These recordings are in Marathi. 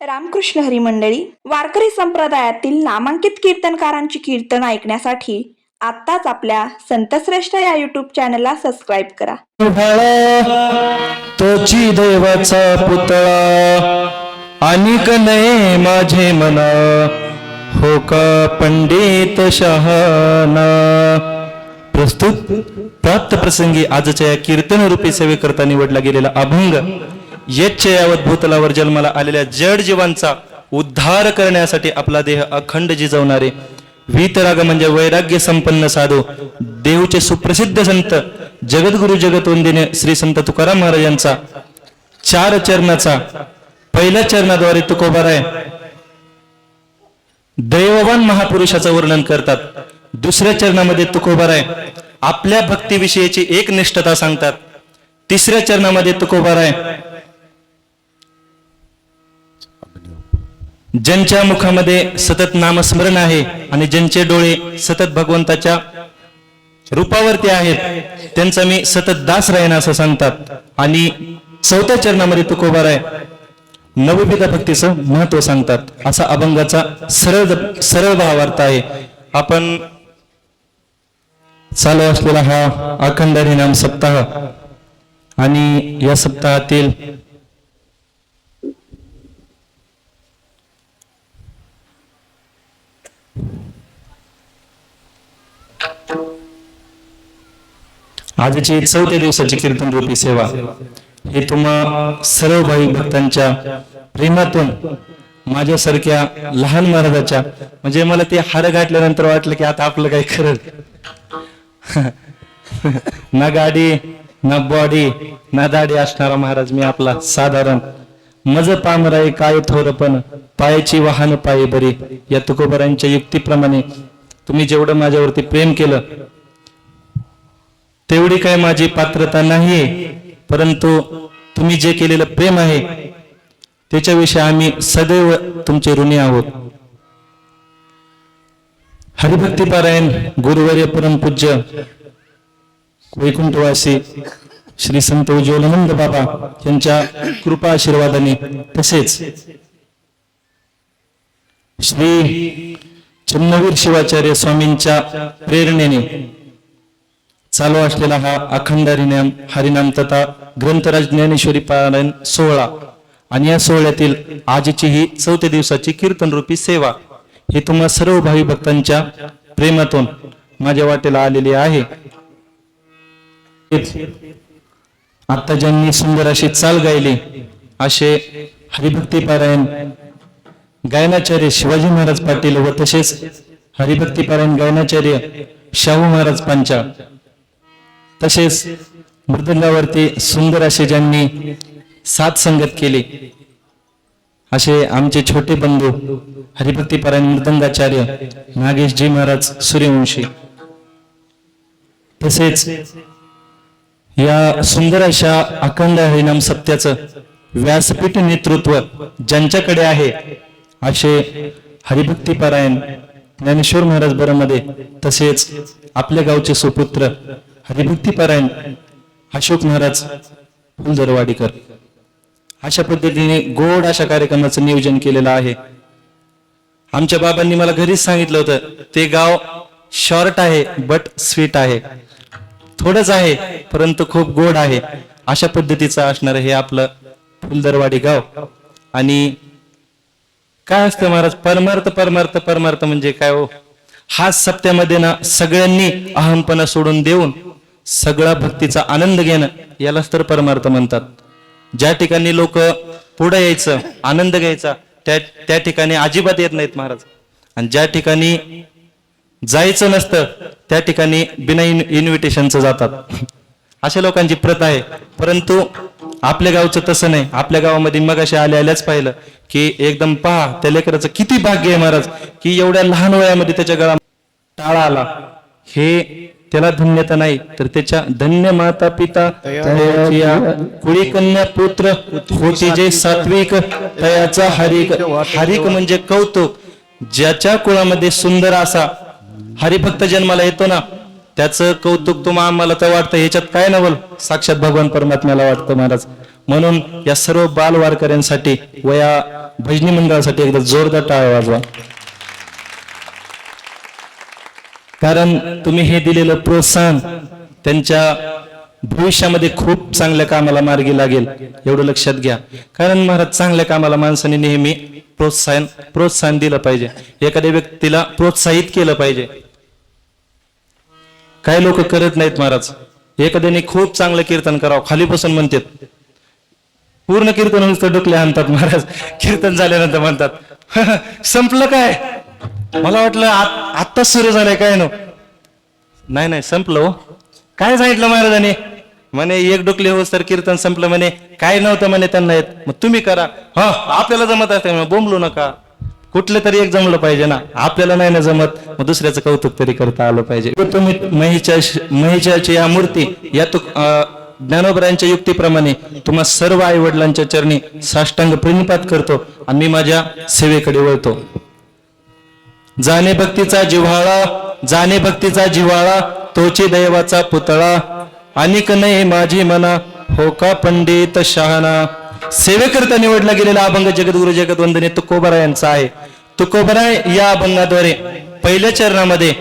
रामकृष्ण हरी मंडळी वारकरी संप्रदायातील नामांकित कीर्तनकारांची कीर्तन ऐकण्यासाठी आत्ताच आपल्या संतश्रेष्ठ या युट्यूब चॅनलला सबस्क्राईब करा. तोची देवाचा पुतळा अनिक नये माझे मना हो का पंडित शहाना प्रस्तुत प्राप्त प्रसंगी आजच्या या कीर्तन रूपी सेवेकरता निवडला गेलेला अभंग येच्छ यावत भूतलावर जन्माला आलेल्या जड जीवांचा उद्धार करण्यासाठी आपला देह अखंड जिजवणारे. वीतराग म्हणजे वैराग्य संपन्न साधू देवचे सुप्रसिद्ध संत जगद्गुरु जगतवंदिने श्री संत तुकाराम महाराजांचा चार चरणाचा पहिल्या चरणाद्वारे तुकोबाराय दैववान महापुरुषाचं वर्णन करतात. दुसऱ्या चरणामध्ये तुकोबाराय आपल्या भक्तीविषयीची एक निष्ठता सांगतात. तिसऱ्या चरणामध्ये तुकोबाराय ज्यांच्या मुखामध्ये सतत नामस्मरण आहे आणि ज्यांचे डोळे सतत भगवंताच्या रूपावरती आहेत त्यांचा मी सतत दास राहीन असं सांगतात. आणि चौथ्या चरणामध्ये तुकोबार आहे नवविधा भक्तीचं महत्त्व सांगतात. असा अभंगाचा सरळ सरळ भावार्थ आहे. आपण चालू असलेला हा अखंड हरिनाम सप्ताह आणि या सप्ताहातील आजची चौथ्या दिवसाची कीर्तन रूपी सेवा. हे तुम्हा सर्व भाई भक्तांच्या प्रेमातून माझ्यासारख्या लहान महाराजाच्या म्हणजे मला ते हार गाठल्यानंतर वाटलं की आता आपलं काही खरं. ना गाडी ना बॉडी ना दाढी असणारा महाराज मी आपला साधारण मज पामराई काय थोरपण पायाची वाहन पायी बरी या तुकोबरांच्या युक्तीप्रमाणे तुम्ही जेवढं माझ्यावरती प्रेम केलं तेवढी काय माझी पात्रता नाहीये. परंतु तुम्ही जे केलेलं प्रेम आहे त्याच्याविषयी आम्ही सदैव तुमचे ऋणी आहोत. हरिभक्तीपारायण गुरुवर्य परमपूज्य वैकुंठवासी श्री संत उज्ज्वलानंद बाबा यांच्या कृपा आशीर्वादाने तसेच श्री चन्नवीर शिवाचार्य स्वामींच्या प्रेरणेने चालू असलेला हा अखंड हरिनाम हरिनाम तथा ग्रंथराज ज्ञानेश्वरी पारायण सोहळा. आणि या सोहळ्यातील आजची ही चौथ्या दिवसाची कीर्तन रूपी सेवा ही तुम्हा सर्व भावी भक्तांच्या प्रेमातून माझ्या वाटेला आलेली आहे. आता ज्यांनी सुंदर अशी चाल गायली असे हरिभक्ती पारायण गायनाचार्य शिवाजी महाराज पाटील व तसेच हरिभक्ती पारायण गायनाचार्य शाहू महाराज पांचाळ तसेच मृदंगावरती सुंदर असे ज्यांनी साथ संगत केली असे आमचे छोटे बंधू हरिभक्तीपरायण मृदंगाचार्य नागेशजी महाराज सूर्यवंशी. तसेच या सुंदर अशा अखंड हरिनाम सत्याचं व्यासपीठ नेतृत्व ज्यांच्याकडे आहे असे हरिभक्तीपरायण ज्ञानेश्वर महाराज बरमध्ये तसेच आपल्या गावचे सुपुत्र हरिभक्तीपरायण अशोक महाराज फुलदरवाडीकर अशा पद्धतीने गोड अशा कार्यक्रमाचं नियोजन केलेलं आहे. आमच्या बाबांनी मला घरीच सांगितलं होतं ते गाव शॉर्ट आहे बट स्वीट आहे. थोडंच आहे परंतु खूप गोड आहे. अशा पद्धतीचं असणारं हे आपलं फुलदरवाडी गाव. आणि काय असतं महाराज परमार्थ परमार्थ परमार्थ म्हणजे काय हो? हा सप्त्यामध्ये ना सगळ्यांनी अहमपणा सोडून देऊन सगळा भक्तीचा आनंद घेणं यालाच तर परमार्थ म्हणतात. ज्या ठिकाणी लोक पुढे यायचं आनंद घ्यायचा त्या त्या ठिकाणी अजिबात येत नाहीत महाराज. आणि ज्या ठिकाणी जायचं नसतं त्या ठिकाणी बिना इन इन्व्हिटेशनचं जातात. अशा लोकांची प्रथा आहे. परंतु आपल्या गावचं तसं नाही. आपल्या गावामध्ये मग असे आले आल्याच पाहिलं की एकदम पहा त्या लेकराचं किती भाग्य आहे महाराज की एवढ्या लहान वयामध्ये त्याच्या गळा टाळा आला. हे त्याला धन्यता नाही तर त्याच्या धन्य माता पिता कुळी कन्या पुत्र होती जे सात्विक तयाचा हरिक हरिक म्हणजे कौतुक ज्याच्या कुळामध्ये सुंदर असा हरिभक्त जन्माला येतो ना त्याचं कौतुक तुम्हा आम्हाला तर वाटतं ह्याच्यात काय नवल? साक्षात भगवान परमात्म्याला वाटतं महाराज. म्हणून या सर्व बाल वारकऱ्यांसाठी व या भजनी मंडळासाठी एकदा जोरदार टाळा वाजवा. कारण तुम्ही हे दिलेलं प्रोत्साहन त्यांच्या भविष्यामध्ये खूप चांगल्या कामाला मार्गी लागेल एवढं लक्षात घ्या. कारण महाराज चांगल्या कामाला माणसाने नेहमी प्रोत्साहन प्रोत्साहन दिलं पाहिजे. एखाद्या व्यक्तीला प्रोत्साहित केलं पाहिजे. काही लोक करत नाहीत महाराज. एखाद्याने खूप चांगलं कीर्तन करावं खाली बसून म्हणतात. पूर्ण कीर्तन डुकले आणतात महाराज. कीर्तन झाल्यानंतर म्हणतात संपलं काय? मला वाटलं आत्ताच सुरू झालंय काय नो? नाही नाही संपलं हो. काय सांगितलं महाराजांनी? म्हणे एक डुकले हो तर कीर्तन संपलं म्हणे. काय नव्हतं म्हणे त्यांना येत. मग तुम्ही करा. हा आपल्याला जमत असते बोंबलू नका. कुठलं तरी एक जमलं पाहिजे ना. आपल्याला नाही ना जमत. मग दुसऱ्याचं कौतुक तरी करता आलं पाहिजे. तुम्ही महिच्या महिषाची या मूर्ती या तु ज्ञानोबरांच्या युक्तीप्रमाणे तुम्हा सर्व आई वडिलांच्या चरणी साष्टांग प्रणिपात करतो आणि मी माझ्या सेवेकडे वळतो. जाणे भक्तीचा जिव्हाळा जाणे भक्तीचा जिव्हाळा तोची दैवाचा पुतळा. अनिक नाही माझी मना हो का पंडित शहाणा. सेवेकरता निवडला गेलेला अभंग जगद्गुरु जगदवंदने तुकोबरा यांचा आहे. तुकोबरा या अभंगाद्वारे पहिल्या चरणामध्ये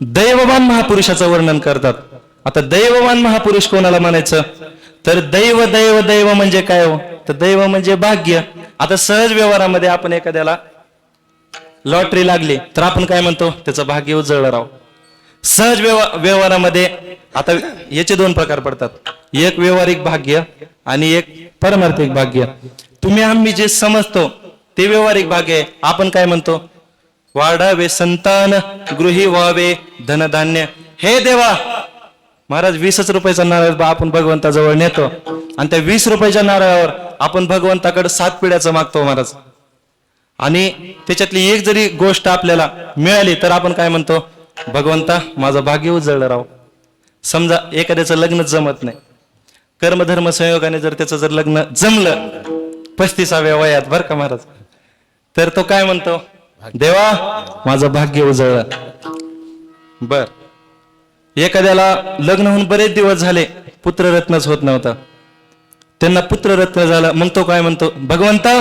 दैववान महापुरुषाचं वर्णन करतात. आता दैववान महापुरुष कोणाला म्हणायचं? तर दैव दैव दैव म्हणजे काय हो? तर दैव म्हणजे भाग्य. आता सहज व्यवहारामध्ये आपण एखाद्याला लॉटरी लागली तर आपण काय म्हणतो? त्याचं भाग्य उजळलं राव. सहज व्यवहार व्यवहारामध्ये आता याचे दोन प्रकार पडतात. एक व्यवहारिक भाग्य आणि एक परमार्थिक भाग्य. तुम्ही आम्ही जे समजतो ते व्यवहारिक भाग्य आहे. आपण काय म्हणतो? वाढावे संतान गृही व्हावे धनधान्य. हे देवा महाराज वीसच रुपयाचा नारळ बा आपण भगवंताजवळ नेतो. आणि त्या वीस रुपयाच्या नारळावर आपण भगवंताकडे सात पिढ्याचं मागतो महाराज. आणि त्याच्यातली एक जरी गोष्ट आपल्याला मिळाली तर आपण काय म्हणतो? भगवंता माझं भाग्य उजळलं राव. समजा एखाद्याचं लग्न जमत नाही. कर्मधर्म संयोगाने जर त्याचं जर लग्न जमलं पस्तीसाव्या वयात बर का महाराज? तर तो काय म्हणतो? देवा माझं भाग्य उजळलं. बर. एखाद्याला लग्न होऊन बरेच दिवस झाले पुत्ररत्नच होत नव्हतं. त्यांना पुत्ररत्न झालं मग तो काय म्हणतो भगवंता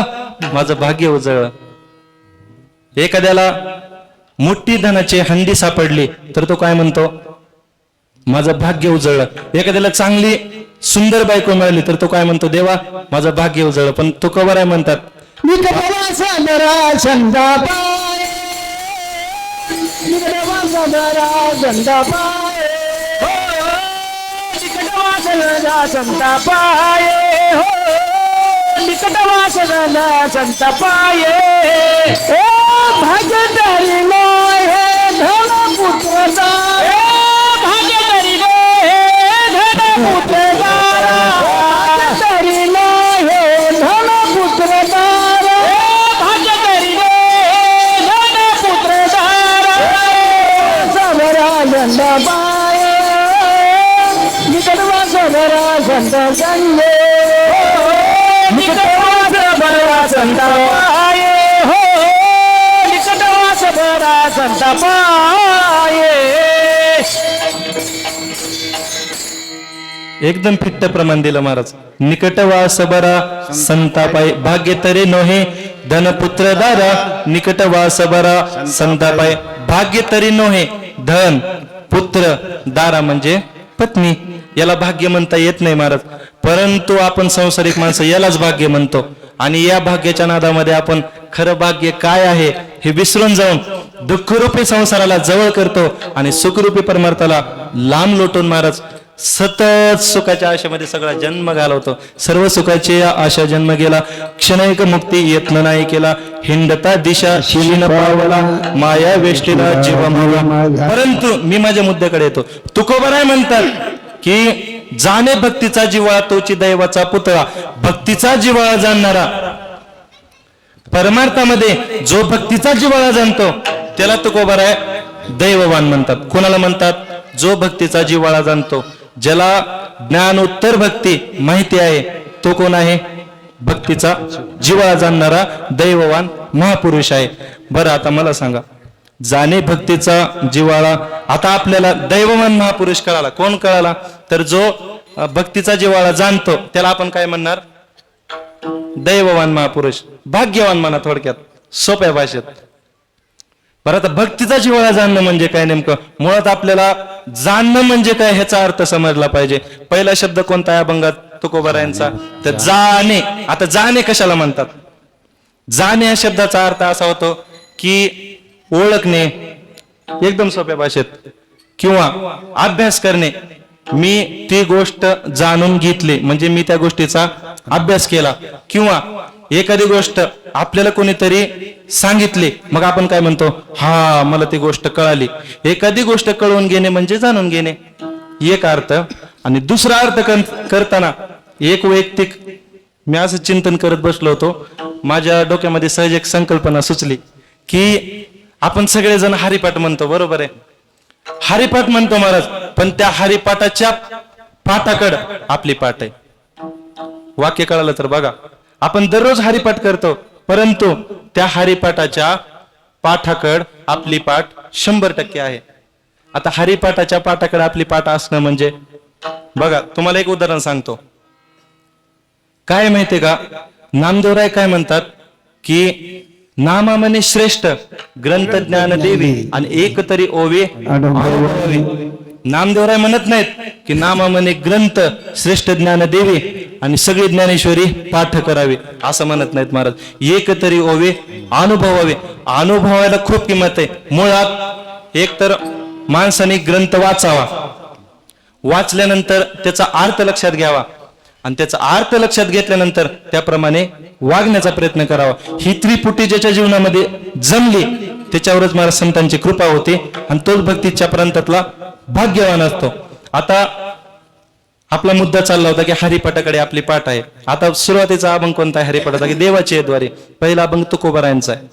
माझं भाग्य उजळलं. एखाद्याला मोठी धनाची हंडी सापडली तर तो काय म्हणतो माझं भाग्य उजळलं. एखाद्याला चांगली सुंदर बायको मिळाली तर तो काय म्हणतो देवा माझं भाग्य उजळलं. पण तो कवर आहे म्हणतात मी निकटवासा जरा चंदा पाय हो निकटवासा सबरा पाये एकदम फिट्ट प्रमाण दिलं महाराज. निकट वास बरा संतापाय. भाग्य तरे नोहे धनपुत्र दारा. निकट वास बरा संतापाय. भाग्य तरी नोहे धन पुत्र दारा म्हणजे पत्नी. याला भाग्य म्हणता येत नाही महाराज. परंतु आपण संसारिक माणसं यालाच भाग्य म्हणतो. आणि या भाग्याच्या नादामध्ये आपण खरं भाग्य काय आहे हे विसरून जाऊन दुःखरूपी संसाराला जवळ करतो आणि सुखरूपी परमार्थाला लांब लोटून महाराज सतत सुखाच्या आशेमध्ये सगळा जन्म घालवतो. सर्व सुखाची आशा जन्म गेला क्षणैक मुक्ती यत्न नाही केला. हिंडता दिशा शिलीन पावला. माया वेष्टीला जीव मावला. परंतु मी माझ्या मुद्द्याकडे येतो. तुकोबराय म्हणतात की जाणे भक्तीचा जिवाळा तोची दैवाचा पुतळा. भक्तीचा जिव्हाळा जाणणारा. परमार्थामध्ये जो भक्तीचा जिव्हाळा जाणतो त्याला तुकोबार आहे. दैववान म्हणतात. कोणाला म्हणतात? जो भक्तीचा जिवाळा जाणतो ज्याला ज्ञान उत्तर भक्ती माहिती आहे तो कोण आहे? भक्तीचा जिवाळा जाणणारा दैववान महापुरुष आहे. बरं आता मला सांगा. जाणे भक्तीचा जिवाळा आता आपल्याला दैववान महापुरुष कळाला. कोण कळाला? तर जो भक्तीचा जिवाळा जाणतो त्याला आपण काय म्हणणार? दैववान महापुरुष. भाग्यवान म्हणा थोडक्यात. सोप्या भाषेत. बरं आता भक्तीचा जिव्हाळा जाणणं म्हणजे काय नेमकं? मुळात आपल्याला जाणणं म्हणजे काय ह्याचा अर्थ समजला पाहिजे. पहिला शब्द कोणता आहे अभंगात? तुकोबारायांचा. तर जाणे. आता जाणे कशाला म्हणतात? जाणे या शब्दाचा अर्थ असा होतो की ओळखणे एकदम सोप्या भाषेत. किंवा अभ्यास करणे. मी ती गोष्ट जाणून घेतली. म्हणजे मी त्या गोष्टीचा अभ्यास केला. किंवा एखादी गोष्ट आपल्याला कोणीतरी सांगितली मग आपण काय म्हणतो? हा मला ती गोष्ट कळाली. एखादी गोष्ट कळवून घेणे म्हणजे जाणून घेणे. एक अर्थ आणि दुसरा अर्थ करताना एक वैयक्तिक मी असं चिंतन करत बसलो होतो. माझ्या डोक्यामध्ये सहज एक संकल्पना सुचली की आपण सगळेजण हरिपाठ म्हणतो बरोबर आहे? हरिपाठ म्हणतो महाराज पण त्या हरिपाठाच्या पाठाकड आपली पाठ आहे. वाक्य कळालं तर बघा. आपण दररोज हरिपाठ करतो परंतु त्या हरिपाठाच्या पाठाकड आपली पाठ शंभर टक्के आहे. आता हरिपाठाच्या पाठाकडे आपली पाठ असणं म्हणजे बघा तुम्हाला एक उदाहरण सांगतो. काय माहितीये का? नामदेवराय काय म्हणतात? की नामामने श्रेष्ठ ग्रंथ ज्ञान देवी आणि एक तरी ओवे नामदेवराय म्हणत नाहीत की नामामने ग्रंथ श्रेष्ठ ज्ञान देवी आणि सगळी ज्ञानेश्वरी पाठ करावी. असं म्हणत नाहीत महाराज. एक तरी ओवे अनुभवावे. अनुभवायला खूप किंमत आहे. मुळात एक तर माणसाने ग्रंथ वाचावा. वाचल्यानंतर त्याचा अर्थ लक्षात घ्यावा. आणि त्याचा अर्थ लक्षात घेतल्यानंतर त्याप्रमाणे वागण्याचा प्रयत्न करावा. ही त्रिपुटी ज्याच्या जीवनामध्ये जमली त्याच्यावरच मला संतांची कृपा होते. आणि तोच भक्तीच्या प्रांतातला भाग्यवान असतो. आता आपला मुद्दा चालला होता की हरिपाठाकडे आपली पाठ आहे. आता सुरुवातीचा अभंग कोणता आहे? हरिपाठाचा की देवाचे द्वारे पहिला अभंग तुकोबारायांचा आहे.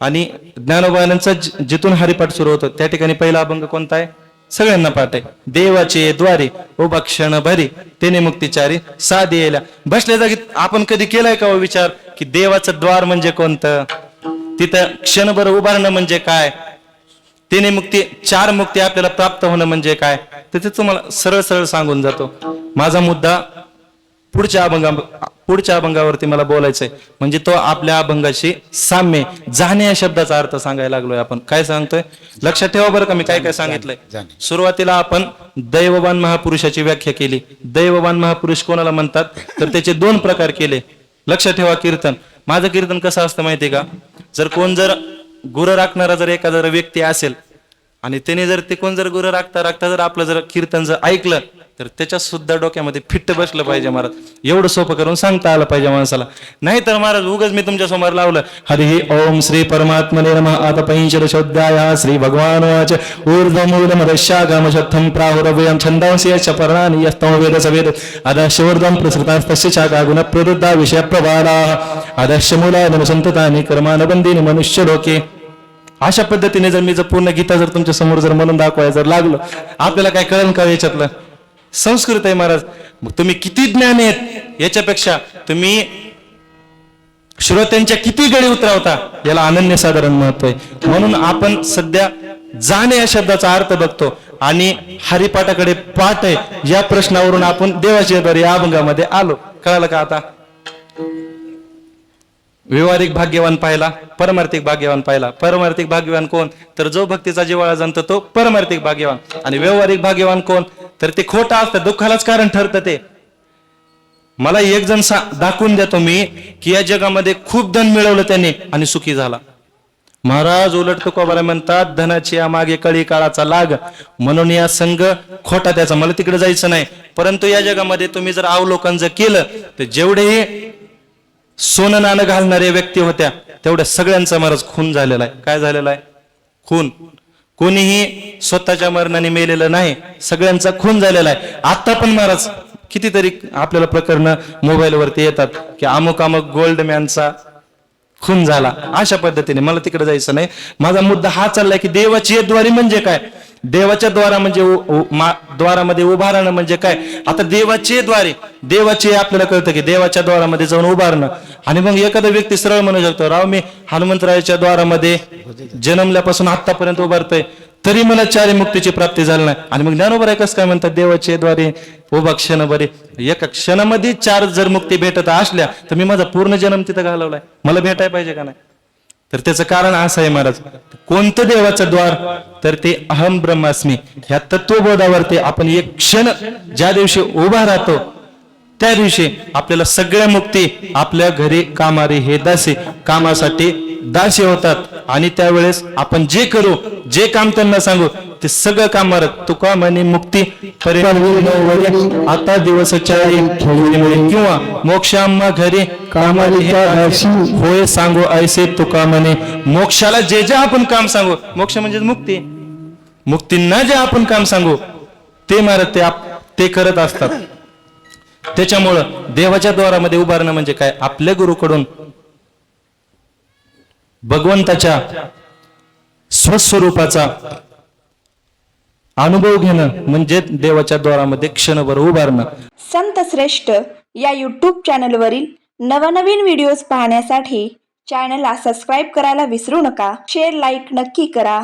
आणि ज्ञानोबायांचा जिथून हरिपाठ सुरू होतो त्या ठिकाणी पहिला अभंग कोणता आहे? सगळ्यांना पाठ आहे. देवाचे द्वारे उभा क्षण भरी तेने मुक्तिचारी साधी यायला बसल्या जागी आपण कधी केलाय का हो विचार? की देवाचं द्वार म्हणजे कोणतं? तिथं क्षणभर उभारणं म्हणजे काय? तिने मुक्ती चार मुक्ती आपल्याला प्राप्त होणं म्हणजे काय? तर ते तुम्हाला सरळ सरळ सांगून जातो. माझा मुद्दा पुढच्या अभंगा पुढच्या अभंगावरती मला बोलायचंय. म्हणजे तो आपल्या अभंगाशी साम्य जाणे या शब्दाचा अर्थ सांगायला लागलोय आपण. काय सांगतोय? लक्षात ठेवा बरं का मी काय काय सांगितलंय. सुरुवातीला आपण दैववान महापुरुषाची व्याख्या केली. दैववान महापुरुष कोणाला म्हणतात? तर त्याचे दोन प्रकार केले. लक्षात ठेवा कीर्तन. माझं कीर्तन कसं असतं माहितीये का? जर कोण जर गुरं राखणारा जर एखादा जर व्यक्ती असेल आणि त्याने जर ते कोण जर गुरं राखता राखता जर आपलं जर कीर्तन जर ऐकलं तर त्याच्या सुद्धा डोक्यामध्ये फिट्ट बसलं पाहिजे महाराज. एवढं सोपं करून सांगता आलं पाहिजे माणसाला. नाही तर महाराज उगच मी तुमच्यासमोर लावलं. हरी ओम श्री परमात्मने नमः. आता पंचदशोध्याय श्री भगवानवाच. ऊर्ध्वमूल मदशागम शब्दम प्राहुरव्यम छंदांसी यश्च पर्णानि यस्तम वेद सवेद. अदश्यवर्धम प्रसृतास्तस्य शाखा गुण प्रवृद्धा विषय प्रबाला अदश्य मूला संततानि कर्मानबंदिनी मनुष्य लोके अशा पद्धतीने जर मी जर पूर्ण गीता जर तुमच्यासमोर जर म्हणून दाखवायला जर लागलो आपल्याला काय कळण का हो याच्यातलं? संस्कृत आहे महाराज. मग तुम्ही किती ज्ञान आहेत याच्यापेक्षा तुम्ही श्रोत्यांच्या किती गडी उतरावता याला अनन्य साधारण महत्त्व आहे. म्हणून आपण सध्या जाणे या शब्दाचा अर्थ बघतो आणि हरिपाठाकडे पाठ आहे. या प्रश्नावरून आपण देवाच्या द्वारे या अभंगामध्ये आलो. कळालं का आता? व्यवहारिक भाग्यवान पाहिला परमार्थिक भाग्यवान पाहिला. परमार्थिक भाग्यवान कोण? तर जो भक्तीचा जिवाळा जाणतो तो परमार्थिक भाग्यवान. आणि व्यवहारिक भाग्यवान कोण? तर ते खोटं असतं दुःखालाच कारण ठरतं ते. मला एक जण सा दाखवून देतो मी की या जगामध्ये खूप धन मिळवलं त्याने आणि सुखी झाला. महाराज उलट तुकोबाला म्हणतात धनाची या मागे कळी काळाचा लाग. म्हणून या संघ खोटा त्याचा. मला तिकडे जायचं नाही. परंतु या जगामध्ये तुम्ही जर अवलोकन जर केलं तर जेवढेही सोनं नाणं घालणाऱ्या व्यक्ती होत्या. तेवढ्या सगळ्यांचा महाराज खून झालेला आहे. काय झालेला आहे? खून. कोणीही स्वतःच्या मरणाने मेलेलं नाही. सगळ्यांचा खून झालेला आहे. आता पण महाराज कितीतरी आपल्याला प्रकरण मोबाईलवरती येतात की अमुक अमुक गोल्ड मॅनचा खून झाला. अशा पद्धतीने. मला तिकडे जायचं नाही. माझा मुद्दा हा चाललाय की देवाची द्वारी म्हणजे काय? देवाच्या द्वारा म्हणजे उ- मा- द्वारामध्ये उभा राहणं म्हणजे काय? आता देवाचे द्वारे देवाचे आपल्याला कळतं की देवाच्या द्वारामध्ये जाऊन उभारणं. आणि मग एखादा व्यक्ती सरळ म्हणू शकतो राव मी हनुमंतरायाच्या द्वारामध्ये जन्मल्यापासून आतापर्यंत उभारतोय तरी मला चारी मुक्तीची प्राप्ती झाली नाही. आणि मग ज्ञानोबर आहे कसं काय म्हणतात देवाचे द्वारे उभा क्षण बरे एका क्षणामध्ये चार जर मुक्ती भेटत असल्या तर मी माझा पूर्ण जन्म तिथं घालवलाय. मला भेटाय पाहिजे का नाही? तर त्याचं कारण असं आहे महाराज कोणतं देवाचं द्वार? तर ते अहम ब्रह्मास्मी. ह्या तत्वबोधावरती आपण एक क्षण ज्या दिवशी उभा राहतो त्या दिवशी आपल्याला सगळ्या मुक्ती आपल्या घरी कामारी हे दासे कामासाठी दासे होतात. आणि त्यावेळेस आपण जे करू जे काम त्यांना सांगू ते सगळं काम मारत तुका म्हणे मुक्ती आता दिवसाच्या किंवा मोक्षाम्मा घरी हे होय सांगू ऐसे तुका म्हणे मोक्षाला जे जे आपण काम सांगू मोक्ष म्हणजे मुक्ती. मुक्तींना जे आपण काम सांगू ते मारत ते करत असतात. त्याच्यामुळं देवाच्या द्वारामध्ये उभारणं म्हणजे काय? आपल्या गुरुकडून भगवंताच्या स्वस्वरूपाचा अनुभव घेणं म्हणजे देवाच्या द्वारामध्ये क्षणभर उभारणं. संत श्रेष्ठ या यूट्यूब चॅनलवरील नवनवीन व्हिडिओज पाहण्यासाठी चॅनलला सबस्क्राईब करायला विसरू नका. शेअर लाईक नक्की करा.